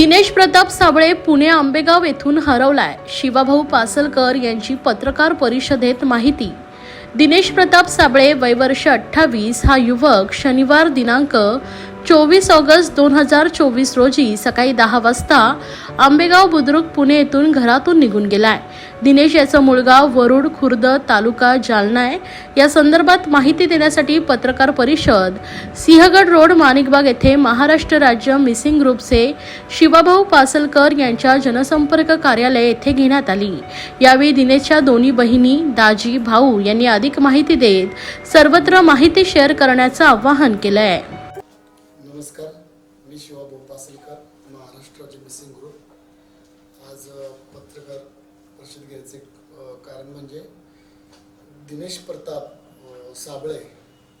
दिनेश प्रताप साबळे पुणे आंबेगाव येथून हरवलाय. शिवाभाऊ पासलकर यांची पत्रकार परिषदेत माहिती. दिनेश प्रताप साबळे वयवर्ष अठ्ठावीस हा युवक शनिवार दिनांक चोवीस ऑगस्ट दोन हजार चोवीस रोजी सकाळी दहा वाजता आंबेगाव बुद्रुक पुणे येथून घरातून निघून गेलाय. दिनेश याचं मूळ गाव वरुड खुर्द तालुका जालना आहे. या संदर्भात माहिती देण्यासाठी पत्रकार परिषद सिंहगड रोड माणिकबाग येथे महाराष्ट्र राज्य मिसिंग ग्रुपचे शिवाभाऊ पासलकर यांच्या जनसंपर्क कार्यालय येथे घेण्यात आली. यावेळी दिनेशच्या दोन्ही बहिणी दाजी भाऊ यांनी अधिक माहिती देत सर्वत्र माहिती शेअर करण्याचं आवाहन केलं आहे मी शिवाभाऊ पासलकर महाराष्ट्र राज्य मिसिंग ग्रुप. आज पत्रकार परिषद घ्यायचे कारण म्हणजे दिनेश प्रताप साबळे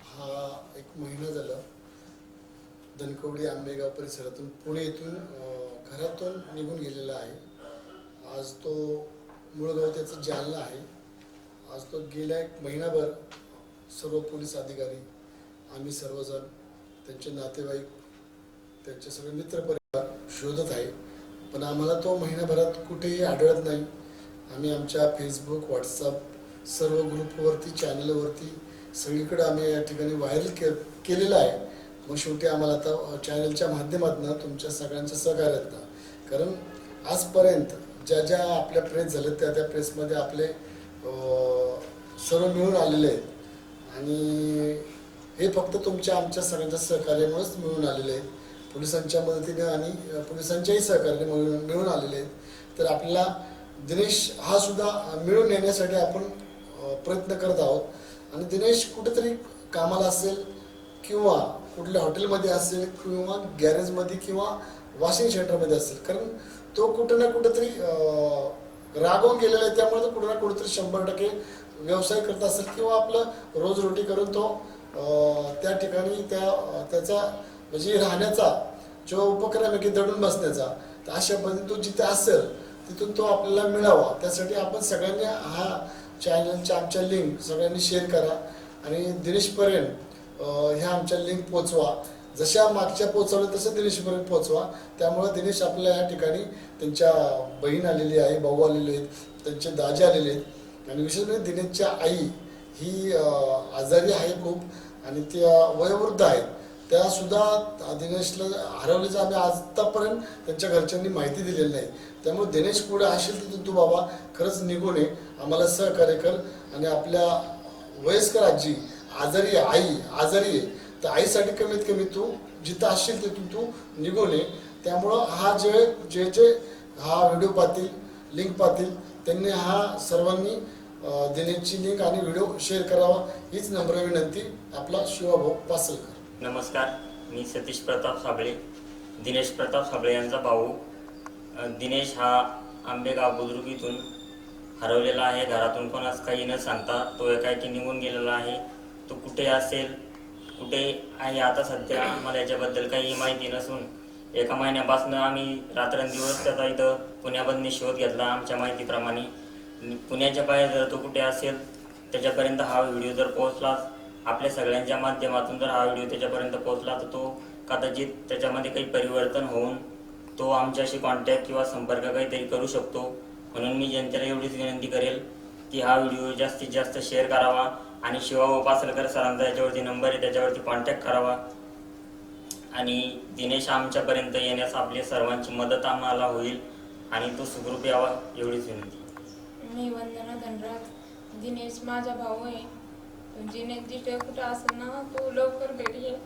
हा एक महिना झाला. धनकवडी आंबेगाव परिसरातून पुणे येथून घरातून निघून गेलेला आहे. आज तो मूळ गाव त्याचं जालना आहे. आज तो गेल्या एक महिनाभर सर्व पोलीस अधिकारी आम्ही सर्वजण त्यांचे नातेवाईक त्यांचे सगळे मित्र परिवार शोधत आहे. पण आम्हाला तो महिनाभरात कुठेही आढळत नाही. आम्ही आमच्या फेसबुक व्हॉट्सअप सर्व ग्रुपवरती चॅनलवरती सगळीकडे आम्ही या ठिकाणी व्हायरल के केलेलं आहे. मग शेवटी आम्हाला आता चॅनलच्या माध्यमातून तुमच्या सगळ्यांच्या सहकार्यातनं कारण आजपर्यंत ज्या ज्या आपल्या प्रेस झाल्या त्या त्या प्रेसमध्ये आपले सर्व मिळून आलेले आहेत. आणि हे फक्त तुमच्या आमच्या सगळ्यांच्या सहकार्यामुळेच मिळून आलेले आहेत. पोलिसांच्या मदतीने आणि पोलिसांच्याही सहकार्याने मिळून मिळून आलेले आहेत. तर आपल्याला दिनेश हा सुद्धा मिळून येण्यासाठी आपण प्रयत्न करत आहोत. आणि दिनेश कुठेतरी कामाला असेल किंवा कुठल्या हॉटेलमध्ये असेल किंवा गॅरेजमध्ये किंवा वॉशिंग सेंटरमध्ये असेल कारण तो कुठं ना कुठंतरी रागवून गेलेला आहे. त्यामुळे तो कुठं ना कुठंतरी शंभर टक्के व्यवसाय करत असेल किंवा आपलं रोजरोटी करून तो त्या ठिकाणी त्या त्याचा म्हणजे राहण्याचा जो उपक्रम आहे की दडून बसण्याचा तर अशा पद्धतीने तो जिथे असेल तिथून तो आपल्याला मिळावा. त्यासाठी आपण सगळ्यांनी हा चॅनलच्या आमच्या लिंक सगळ्यांनी शेअर करा. आणि दिनेशपर्यंत ह्या आमच्या लिंक पोचवा. जशा मागच्या पोचवल्या तसं दिनेशपर्यंत पोचवा. त्यामुळे दिनेश आपल्या या ठिकाणी त्यांच्या बहीण आलेली आहे भाऊ आलेले आहेत त्यांचे दाजे आलेले आहेत. आणि विशेष म्हणजे दिनेशच्या आई ही आजारी आहे खूप. आणि त्या वयोवृद्ध आहेत. त्या सुद्धा दिनेशला हरवल्याचं आम्ही आतापर्यंत त्यांच्या घरच्यांनी माहिती दिलेली नाही. त्यामुळे दिनेश कुठे असेल तिथून तू बाबा खरंच निघून ये. आम्हाला सहकार्य कर आणि आपल्या वयस्कर आजी आजारी आहे आई आजारी आहे. तर आईसाठी कमीत कमी तू जिथं असशील तिथून तू निघून ये. त्यामुळं हा जे जे जे हा व्हिडिओ पाहतील लिंक पाहतील त्यांनी हा सर्वांनी दिनेशची लिंक आणि व्हिडिओ शेअर करावा. हीच नम्र विनंती आपला शिवाभाऊ पासलकर. नमस्कार मी सतीश प्रताप साबळे दिनेश प्रताप साबळे यांचा भाऊ. दिनेश हा आंबेगाव बुद्रुक इथून हरवलेला आहे. घरातून कोणास काही न सांगता तो एकाएकी निघून गेलेला आहे. तो कुठे असेल कुठे आहे आता सध्या मला याच्याबद्दल काही माहिती नसून एका महिन्यापासून आम्ही रात्रंदिवस त्याचा इथं पुण्यामधून शोध घेतला आमच्या माहितीप्रमाणे. पुण्याच्या बाहेर जर तो कुठे असेल त्याच्यापर्यंत हा व्हिडिओ जर पोहोचला आपल्या सगळ्यांच्या माध्यमातून जर हा व्हिडिओ त्याच्यापर्यंत पोहोचला तर तो कदाचित त्याच्यामध्ये काही परिवर्तन होऊन तो आमच्याशी कॉन्टॅक्ट किंवा संपर्क काहीतरी करू शकतो. म्हणून मी जनतेला एवढीच विनंती करेल की हा व्हिडिओ जास्तीत जास्त शेअर करावा आणि शिवा उपासलकर सरांचा याच्यावरती नंबर आहे त्याच्यावरती कॉन्टॅक्ट करावा. आणि दिनेश आमच्यापर्यंत येण्यास आपली सर्वांची मदत आम्हाला होईल आणि तो सुखरूप यावा एवढीच विनंती. मी वंदना धनराज. दिनेश माझा भाऊ आहे. दिनेश जिथे कुठं असेल ना तू लवकर भेट ये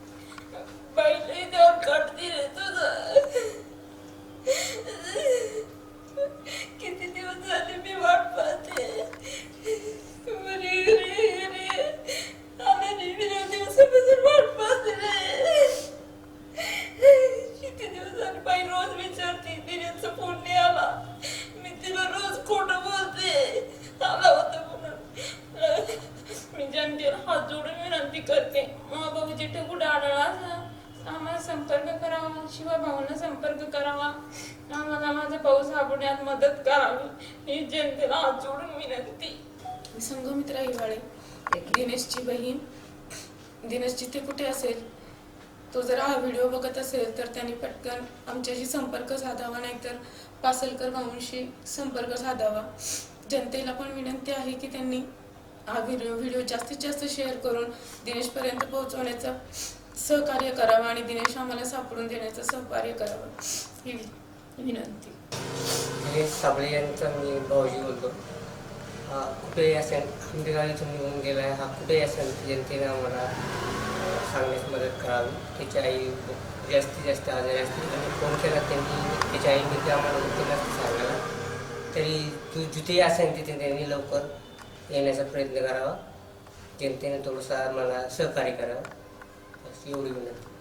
पहिले देऊन विनंती करते. मग बाबा जिथे आढळला आम्हाला संपर्क करावा. शिवाय भाऊना संपर्क करावा. आम्हाला माझा भाऊ सापडण्यात मदत करावी. ही जनतेला हात जोडून विनंती. मी संघमित्रा हिवाळे दिनेशची बहीण. दिनेश जिथे कुठे असेल? तो जर हा व्हिडिओ बघत असेल तर त्यांनी पटकन आमच्याशी संपर्क साधावा. नाहीतर पासलकर भाऊंशी संपर्क साधावा. जनतेला पण विनंती आहे की त्यांनी हा व्हिडिओ व्हिडिओ जास्तीत जास्त शेअर करून दिनेशपर्यंत पोहोचवण्याचं सहकार्य करावं आणि दिनेश आम्हाला सापडून देण्याचं सहकार्य करावं. ही विनंती. दिनेश साबळे यांचा मी भाऊजी बोलतो. हा कुठेही असेल आंबेगाव इथून निघून गेला आहे हा कुठेही असेल जनतेने आम्हाला सांगण्यास मदत करावी. त्याची आई जास्तीत जास्त आजारी असते. आणि फोन केला त्यांनी त्याच्या आई मी आम्हाला उत्तर नसते सांगायला. तरी तू जिथेही असेल तिथे त्यांनी लवकर येण्याचा प्रयत्न करावा. जनतेने थोडंसं मला सहकार्य करावं. एवढी विनंती.